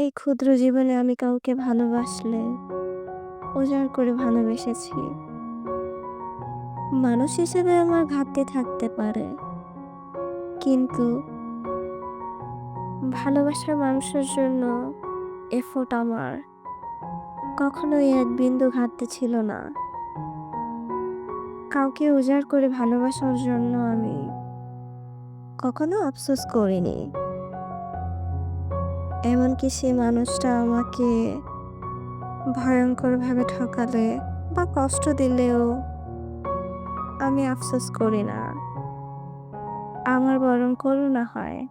এই ক্ষুদ্র জীবনে আমি কাউকে ভালোবাসলে উজাড় করে ভালোবেসেছি। মানুষ হিসেবে আমার ঘাটতি থাকতে পারে। কিন্তু ভালোবাসার মানুষের জন্য এফোর্ট আমার কখনোই এক বিন্দু ঘাটতি ছিল না। কাউকে উজাড় করে ভালোবাসার জন্য আমি কখনো আফসোস করিনি। এমনকি সেই মানুষটা আমাকে ভয়ঙ্করভাবে ঠকালে বা কষ্ট দিলেও আমি আফসোস করি না। আমার বরং করুণা হয়।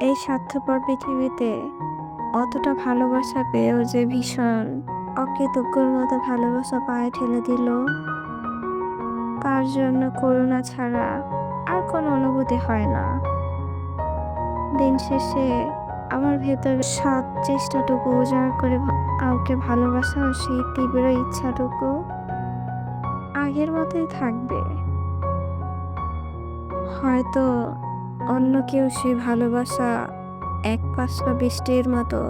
এই স্বার্থপর পৃথিবীতে অতটা ভালোবাসা পেয়েও যে ভীষণ অকৃতজ্ঞর মতো ভালোবাসা পায়ে ঠেলে দিল কার জন্য করুণা ছাড়া আর কোনো অনুভূতি হয় না। দিন শেষে আমার ভেতর সাত চেষ্টাটুকু উজাড় করে কাউকে ভালোবাসার সেই তীব্র ইচ্ছাটুকু আগের মতোই থাকবে। হয়তো অন্য কেউ সেই ভালোবাসা এক পাশটা বৃষ্টির মতো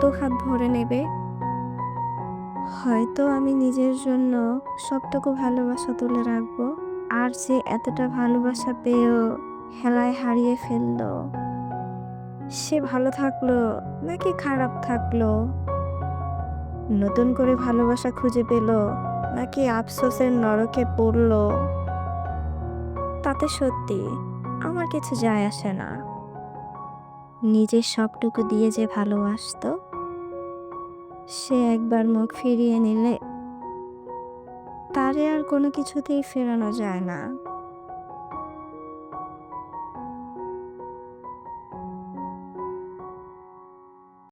দুহাত ভরে নেবে। হয়তো আমি নিজের জন্য সবটুকু ভালোবাসা তুলে রাখব, আর সে এতটা ভালোবাসা পেয়েও হেলায় হারিয়ে ফেলল। সে ভালো থাকল নাকি খারাপ থাকল? নতুন করে ভালোবাসা খুঁজে পেল নাকি আফসোসের নরকে পড়ল? তাতে সত্যি আমার কিছু যায় আসে না। নিজের সবটুকু দিয়ে যে ভালোবাসতো, সে একবার মুখ ফিরিয়ে নিলে তারে আর কোনো কিছুতেই ফেরানো যায় না।